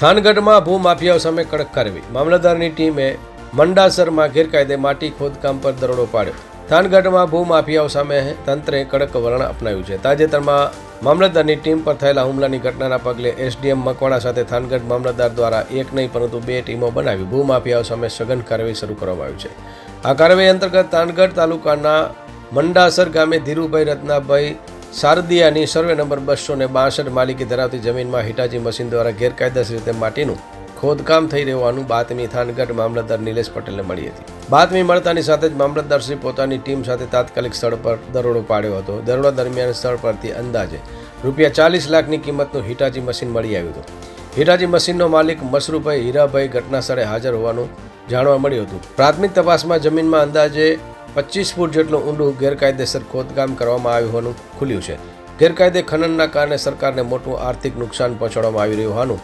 થાનગઢમાં ભૂમાફિયાઓ સામે કડક કાર્યવાહી. મામલતદારની ટીમે મંડાસરમાં ગેરકાયદે માટી ખોદકામ પર દરોડો પાડ્યો. થાનગઢમાં ભૂમાફિયાઓ સામે તંત્રે કડક વલણ અપનાવ્યું છે. તાજેતરમાં મામલતદારની ટીમ પર થયેલા હુમલાની ઘટનાના પગલે એસડીએમ મકવાણા સાથે થાનગઢ મામલતદાર દ્વારા એક નહીં, પરંતુ બે ટીમો બનાવી ભૂમાફિયાઓ સામે સઘન કાર્યવાહી શરૂ કરવામાં આવી છે. આ કાર્યવાહી અંતર્ગત થાનગઢ તાલુકાના મંડાસર ગામે ધીરુભાઈ રત્નાભાઈ શારદિયાની સર્વે નંબર બસો ને બાસઠ માલિકી ધરાવતી જમીનમાં હિટાચી મશીન દ્વારા ગેરકાયદેસર રીતે માટીનું ખોદકામ થઈ રહેવાનું બાતમી થાનગઢ મામલતદાર નિલેશ પટેલને મળી હતી. બાતમી મળતાની સાથે જ મામલતદારશ્રી પોતાની ટીમ સાથે તાત્કાલિક સ્થળ પર દરોડો પાડ્યો હતો. દરોડા દરમિયાન સ્થળ પરથી અંદાજે રૂપિયા ચાલીસ લાખની કિંમતનું હિટાચી મશીન મળી આવ્યું હતું. હિટાચી મશીનનો માલિક મસરૂભાઈ હીરાભાઈ ઘટના સ્થળે હાજર હોવાનું જાણવા મળ્યું હતું. પ્રાથમિક તપાસમાં જમીનમાં અંદાજે પચીસ ફૂટ જેટલું ઊંડું ગેરકાયદેસર ખોદકામ કરવામાં આવ્યું હોવાનું ખુલ્યું છે. ગેરકાયદે ખનનના કારણે સરકારને મોટું આર્થિક નુકસાન પહોંચાડવામાં આવી રહ્યું હોવાનું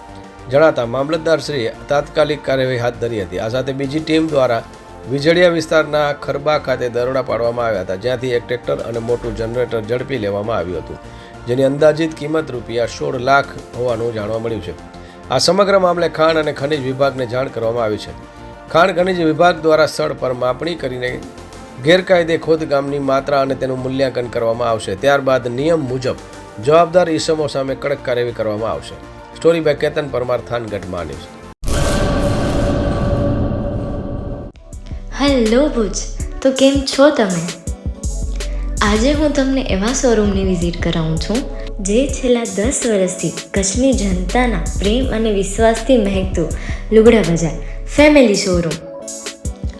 જણાતા મામલતદારશ્રીએ તાત્કાલિક કાર્યવાહી હાથ ધરી હતી. આ સાથે બીજી ટીમ દ્વારા વીજળિયા વિસ્તારના ખરબા ખાતે દરોડા પાડવામાં આવ્યા હતા, જ્યાંથી એક ટ્રેક્ટર અને મોટું જનરેટર ઝડપી લેવામાં આવ્યું હતું, જેની અંદાજિત કિંમત રૂપિયા સોળ લાખ હોવાનું જાણવા મળ્યું છે. આ સમગ્ર મામલે ખાણ અને ખનિજ વિભાગને જાણ કરવામાં આવી છે. ખાણ ખનિજ વિભાગ દ્વારા સ્થળ પર માપણી કરીને ગેરકાયદે ખોદકામની માત્રા અને તેનું મૂલ્યાંકન કરવામાં આવશે. ત્યારબાદ નિયમ મુજબ જવાબદાર ઈસમો સામે કડક કાર્યવાહી કરવામાં આવશે. સ્ટોરી બાય કેતન પરમાર થાનગઢ માન્યુઝ હેલો ભુજ, તો કેમ છો તમે? આજે હું તમને એવા શોરૂમની વિઝિટ કરાવું છું, જે છેલ્લા દસ વર્ષથી કચ્છની જનતાના પ્રેમ અને વિશ્વાસથી મહેકતું લુગડા બજાર, ફેમિલી શોરૂમ.